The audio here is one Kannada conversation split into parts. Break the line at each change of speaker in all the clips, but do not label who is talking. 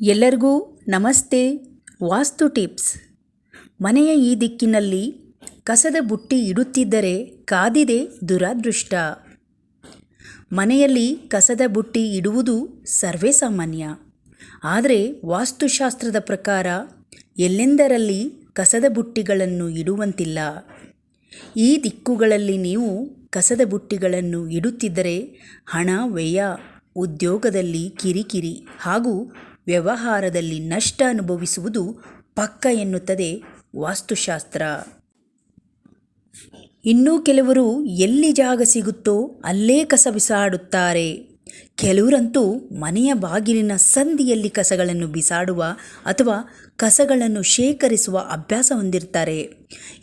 ಎಲ್ಲರಿಗೂ ನಮಸ್ತೆ. ವಾಸ್ತು ಟಿಪ್ಸ್. ಮನೆಯ ಈ ದಿಕ್ಕಿನಲ್ಲಿ ಕಸದ ಬುಟ್ಟಿ ಇಡುತ್ತಿದ್ದರೆ ಕಾದಿದೆ ದುರಾದೃಷ್ಟ. ಮನೆಯಲ್ಲಿ ಕಸದ ಬುಟ್ಟಿ ಇಡುವುದು ಸರ್ವೇ ಸಾಮಾನ್ಯ. ಆದರೆ ವಾಸ್ತುಶಾಸ್ತ್ರದ ಪ್ರಕಾರ ಎಲ್ಲೆಂದರಲ್ಲಿ ಕಸದ ಬುಟ್ಟಿಗಳನ್ನು ಇಡುವಂತಿಲ್ಲ. ಈ ದಿಕ್ಕುಗಳಲ್ಲಿ ನೀವು ಕಸದ ಬುಟ್ಟಿಗಳನ್ನು ಇಡುತ್ತಿದ್ದರೆ ಹಣ, ವ್ಯಯ, ಉದ್ಯೋಗದಲ್ಲಿ ಕಿರಿಕಿರಿ ಹಾಗೂ ವ್ಯವಹಾರದಲ್ಲಿ ನಷ್ಟ ಅನುಭವಿಸುವುದು ಪಕ್ಕ ಎನ್ನುತ್ತದೆ ವಾಸ್ತುಶಾಸ್ತ್ರ. ಇನ್ನು ಕೆಲವರು ಎಲ್ಲಿ ಜಾಗ ಸಿಗುತ್ತೋ ಅಲ್ಲೇ ಕಸ ಬಿಸಾಡುತ್ತಾರೆ. ಕೆಲವರಂತೂ ಮನೆಯ ಬಾಗಿಲಿನ ಸಂದಿಯಲ್ಲಿ ಕಸಗಳನ್ನು ಬಿಸಾಡುವ ಅಥವಾ ಕಸಗಳನ್ನು ಶೇಖರಿಸುವ ಅಭ್ಯಾಸ ಹೊಂದಿರ್ತಾರೆ.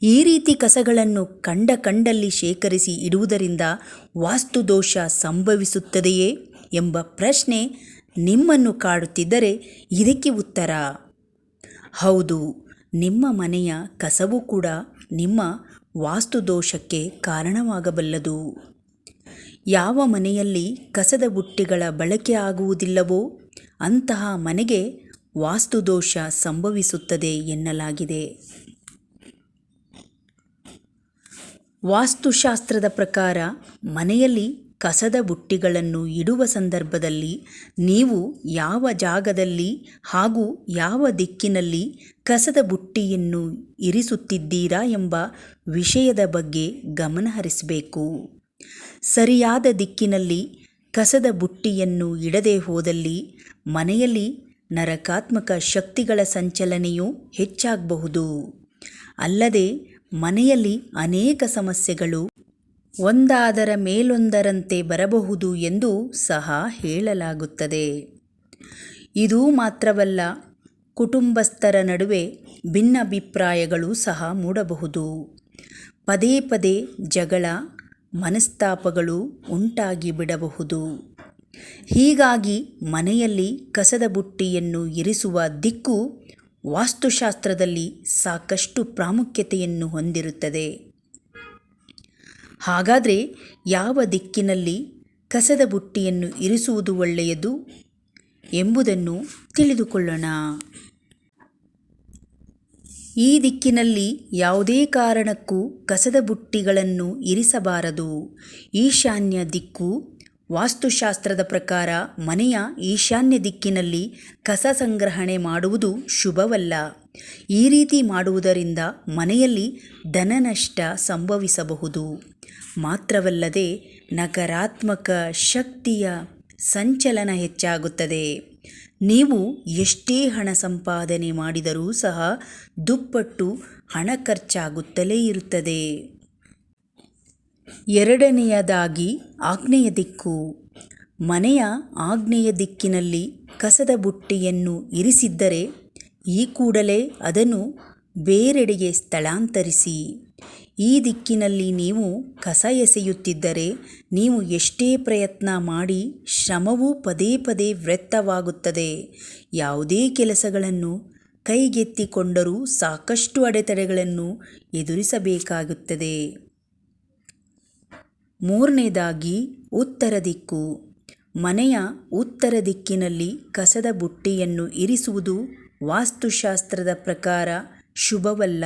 ಈ ರೀತಿ ಕಸಗಳನ್ನು ಕಂಡ ಕಂಡಲ್ಲಿ ಶೇಖರಿಸಿ ಇಡುವುದರಿಂದ ವಾಸ್ತು ದೋಷ ಸಂಭವಿಸುತ್ತದೆಯೇ ಎಂಬ ಪ್ರಶ್ನೆ ನಿಮ್ಮನ್ನು ಕಾಡುತ್ತಿದ್ದರೆ ಇದಕ್ಕೆ ಉತ್ತರ. ಹೌದು, ನಿಮ್ಮ ಮನೆಯ ಕಸವು ಕೂಡ ನಿಮ್ಮ ವಾಸ್ತು ದೋಷಕ್ಕೆ ಕಾರಣವಾಗಬಲ್ಲದು. ಯಾವ ಮನೆಯಲ್ಲಿ ಕಸದ ಬುಟ್ಟಿಗಳ ಬಳಕೆ ಆಗುವುದಿಲ್ಲವೋ ಅಂತಹ ಮನೆಗೆ ವಾಸ್ತು ದೋಷ ಸಂಭವಿಸುತ್ತದೆ ಎನ್ನಲಾಗಿದೆ. ವಾಸ್ತುಶಾಸ್ತ್ರದ ಪ್ರಕಾರ ಮನೆಯಲ್ಲಿ ಕಸದ ಬುಟ್ಟಿಗಳನ್ನು ಇಡುವ ಸಂದರ್ಭದಲ್ಲಿ ನೀವು ಯಾವ ಜಾಗದಲ್ಲಿ ಹಾಗೂ ಯಾವ ದಿಕ್ಕಿನಲ್ಲಿ ಕಸದ ಬುಟ್ಟಿಯನ್ನು ಇರಿಸುತ್ತಿದ್ದೀರಾ ಎಂಬ ವಿಷಯದ ಬಗ್ಗೆ ಗಮನಹರಿಸಬೇಕು ಸರಿಯಾದ ದಿಕ್ಕಿನಲ್ಲಿ ಕಸದ ಬುಟ್ಟಿಯನ್ನು ಇಡದೆ ಹೋದಲ್ಲಿ ಮನೆಯಲ್ಲಿ ನರಕಾತ್ಮಕ ಶಕ್ತಿಗಳ ಸಂಚಲನೆಯು ಹೆಚ್ಚಾಗಬಹುದು. ಅಲ್ಲದೆ ಮನೆಯಲ್ಲಿ ಅನೇಕ ಸಮಸ್ಯೆಗಳು ಒಂದಾದರ ಮೇಲೊಂದರಂತೆ ಬರಬಹುದು ಎಂದು ಸಹ ಹೇಳಲಾಗುತ್ತದೆ. ಇದು ಮಾತ್ರವಲ್ಲ, ಕುಟುಂಬಸ್ಥರ ನಡುವೆ ಭಿನ್ನಾಭಿಪ್ರಾಯಗಳು ಸಹ ಮೂಡಬಹುದು. ಪದೇ ಪದೇ ಜಗಳ, ಮನಸ್ತಾಪಗಳು ಉಂಟಾಗಿ ಬಿಡಬಹುದು ಹೀಗಾಗಿ ಮನೆಯಲ್ಲಿ ಕಸದ ಬುಟ್ಟಿಯನ್ನು ಇರಿಸುವ ದಿಕ್ಕು ವಾಸ್ತುಶಾಸ್ತ್ರದಲ್ಲಿ ಸಾಕಷ್ಟು ಪ್ರಾಮುಖ್ಯತೆಯನ್ನು ಹೊಂದಿರುತ್ತದೆ. ಹಾಗಾದರೆ ಯಾವ ದಿಕ್ಕಿನಲ್ಲಿ ಕಸದ ಬುಟ್ಟಿಯನ್ನು ಇರಿಸುವುದು ಒಳ್ಳೆಯದು ಎಂಬುದನ್ನು ತಿಳಿದುಕೊಳ್ಳೋಣ. ಈ ದಿಕ್ಕಿನಲ್ಲಿ ಯಾವುದೇ ಕಾರಣಕ್ಕೂ ಕಸದ ಬುಟ್ಟಿಗಳನ್ನು ಇರಿಸಬಾರದು. ಈಶಾನ್ಯ ದಿಕ್ಕು ವಾಸ್ತುಶಾಸ್ತ್ರದ ಪ್ರಕಾರ ಮನೆಯ ಈಶಾನ್ಯ ದಿಕ್ಕಿನಲ್ಲಿ ಕಸ ಸಂಗ್ರಹಣೆ ಮಾಡುವುದು ಶುಭವಲ್ಲ. ಈ ರೀತಿ ಮಾಡುವುದರಿಂದ ಮನೆಯಲ್ಲಿ ಧನನಷ್ಟ ಸಂಭವಿಸಬಹುದು. ಮಾತ್ರವಲ್ಲದೆ ನಕಾರಾತ್ಮಕ ಶಕ್ತಿಯ ಸಂಚಲನ ಹೆಚ್ಚಾಗುತ್ತದೆ. ನೀವು ಎಷ್ಟೇ ಹಣ ಸಂಪಾದನೆ ಮಾಡಿದರೂ ಸಹ ದುಪ್ಪಟ್ಟು ಹಣ ಖರ್ಚಾಗುತ್ತಲೇ ಇರುತ್ತದೆ. ಎರಡನೆಯದಾಗಿ ಆಗ್ನೇಯ ದಿಕ್ಕು. ಮನೆಯ ಆಗ್ನೇಯ ದಿಕ್ಕಿನಲ್ಲಿ ಕಸದ ಬುಟ್ಟಿಯನ್ನು ಇರಿಸಿದ್ದರೆ ಈ ಕೂಡಲೇ ಅದನ್ನು ಬೇರೆಡೆಗೆ ಸ್ಥಳಾಂತರಿಸಿ. ಈ ದಿಕ್ಕಿನಲ್ಲಿ ನೀವು ಕಸ ಎಸೆಯುತ್ತಿದ್ದರೆ ನೀವು ಎಷ್ಟೇ ಪ್ರಯತ್ನ ಮಾಡಿ ಶ್ರಮವೂ ಪದೇ ಪದೇ ವ್ಯರ್ಥವಾಗುತ್ತದೆ. ಯಾವುದೇ ಕೆಲಸಗಳನ್ನು ಕೈಗೆತ್ತಿಕೊಂಡರೂ ಸಾಕಷ್ಟು ಅಡೆತಡೆಗಳನ್ನು ಎದುರಿಸಬೇಕಾಗುತ್ತದೆ. ಮೂರನೇದಾಗಿ, ಉತ್ತರ ದಿಕ್ಕು. ಮನೆಯ ಉತ್ತರ ದಿಕ್ಕಿನಲ್ಲಿ ಕಸದ ಬುಟ್ಟಿಯನ್ನು ಇರಿಸುವುದು ವಾಸ್ತುಶಾಸ್ತ್ರದ ಪ್ರಕಾರ ಶುಭವಲ್ಲ.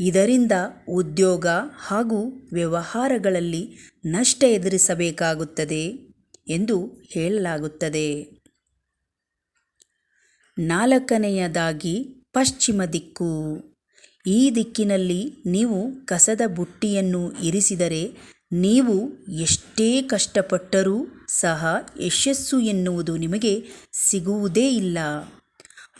ಇದರಿಂದ ಉದ್ಯೋಗ ಹಾಗೂ ವ್ಯವಹಾರಗಳಲ್ಲಿ ನಷ್ಟ ಎದುರಿಸಬೇಕಾಗುತ್ತದೆ ಎಂದು ಹೇಳಲಾಗುತ್ತದೆ. ನಾಲ್ಕನೆಯದಾಗಿ ಪಶ್ಚಿಮ ದಿಕ್ಕು. ಈ ದಿಕ್ಕಿನಲ್ಲಿ ನೀವು ಕಸದ ಬುಟ್ಟಿಯನ್ನು ಇರಿಸಿದರೆ ನೀವು ಎಷ್ಟೇ ಕಷ್ಟಪಟ್ಟರೂ ಸಹ ಯಶಸ್ಸು ಎನ್ನುವುದು ನಿಮಗೆ ಸಿಗುವುದೇ ಇಲ್ಲ.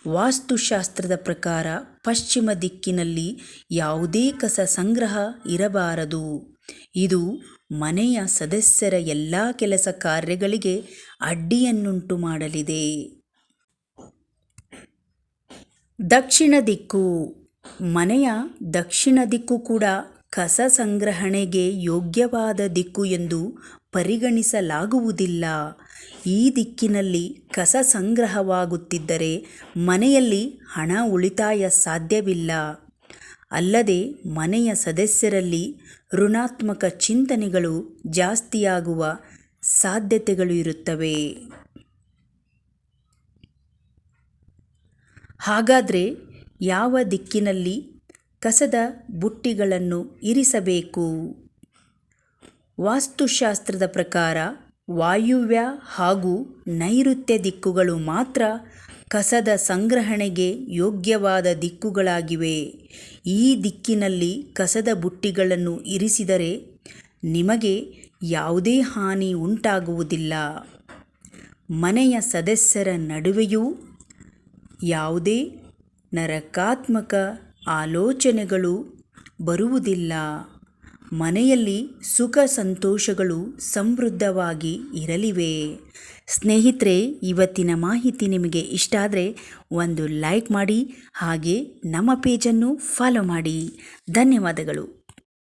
ವಾಸ್ತುಶಾಸ್ತ್ರದ ಪ್ರಕಾರ ಪಶ್ಚಿಮ ದಿಕ್ಕಿನಲ್ಲಿ ಯಾವುದೇ ಕಸ ಸಂಗ್ರಹ ಇರಬಾರದು. ಇದು ಮನೆಯ ಸದಸ್ಯರ ಎಲ್ಲ ಕೆಲಸ ಕಾರ್ಯಗಳಿಗೆ ಅಡ್ಡಿಯನ್ನುಂಟು ಮಾಡಲಿದೆ. ದಕ್ಷಿಣ ದಿಕ್ಕು. ಮನೆಯ ದಕ್ಷಿಣ ದಿಕ್ಕು ಕೂಡ ಕಸ ಸಂಗ್ರಹಣೆಗೆ ಯೋಗ್ಯವಾದ ದಿಕ್ಕು ಎಂದು ಪರಿಗಣಿಸಲಾಗುವುದಿಲ್ಲ. ಈ ದಿಕ್ಕಿನಲ್ಲಿ ಕಸ ಸಂಗ್ರಹವಾಗುತ್ತಿದ್ದರೆ ಮನೆಯಲ್ಲಿ ಹಣ ಉಳಿತಾಯ ಸಾಧ್ಯವಿಲ್ಲ. ಅಲ್ಲದೆ ಮನೆಯ ಸದಸ್ಯರಲ್ಲಿ ಋಣಾತ್ಮಕ ಚಿಂತನೆಗಳು ಜಾಸ್ತಿಯಾಗುವ ಸಾಧ್ಯತೆಗಳು ಇರುತ್ತವೆ. ಹಾಗಾದರೆ ಯಾವ ದಿಕ್ಕಿನಲ್ಲಿ ಕಸದ ಬುಟ್ಟಿಗಳನ್ನು ಇರಿಸಬೇಕು. ವಾಸ್ತುಶಾಸ್ತ್ರದ ಪ್ರಕಾರ ವಾಯುವ್ಯ ಹಾಗೂ ನೈಋತ್ಯ ದಿಕ್ಕುಗಳು ಮಾತ್ರ ಕಸದ ಸಂಗ್ರಹಣೆಗೆ ಯೋಗ್ಯವಾದ ದಿಕ್ಕುಗಳಾಗಿವೆ. ಈ ದಿಕ್ಕಿನಲ್ಲಿ ಕಸದ ಬುಟ್ಟಿಗಳನ್ನು ಇರಿಸಿದರೆ ನಿಮಗೆ ಯಾವುದೇ ಹಾನಿ ಉಂಟಾಗುವುದಿಲ್ಲ. ಮನೆಯ ಸದಸ್ಯರ ನಡುವೆಯೂ ಯಾವುದೇ ನರಕಾತ್ಮಕ ಆಲೋಚನೆಗಳು ಬರುವುದಿಲ್ಲ. ಮನೆಯಲ್ಲಿ ಸುಖ ಸಂತೋಷಗಳು ಸಮೃದ್ಧವಾಗಿ ಇರಲಿವೆ. ಸ್ನೇಹಿತರೆ, ಇವತ್ತಿನ ಮಾಹಿತಿ ನಿಮಗೆ ಇಷ್ಟ ಆದರೆ ಒಂದು ಲೈಕ್ ಮಾಡಿ ಹಾಗೆ ನಮ್ಮ ಪೇಜನ್ನು ಫಾಲೋ ಮಾಡಿ. ಧನ್ಯವಾದಗಳು.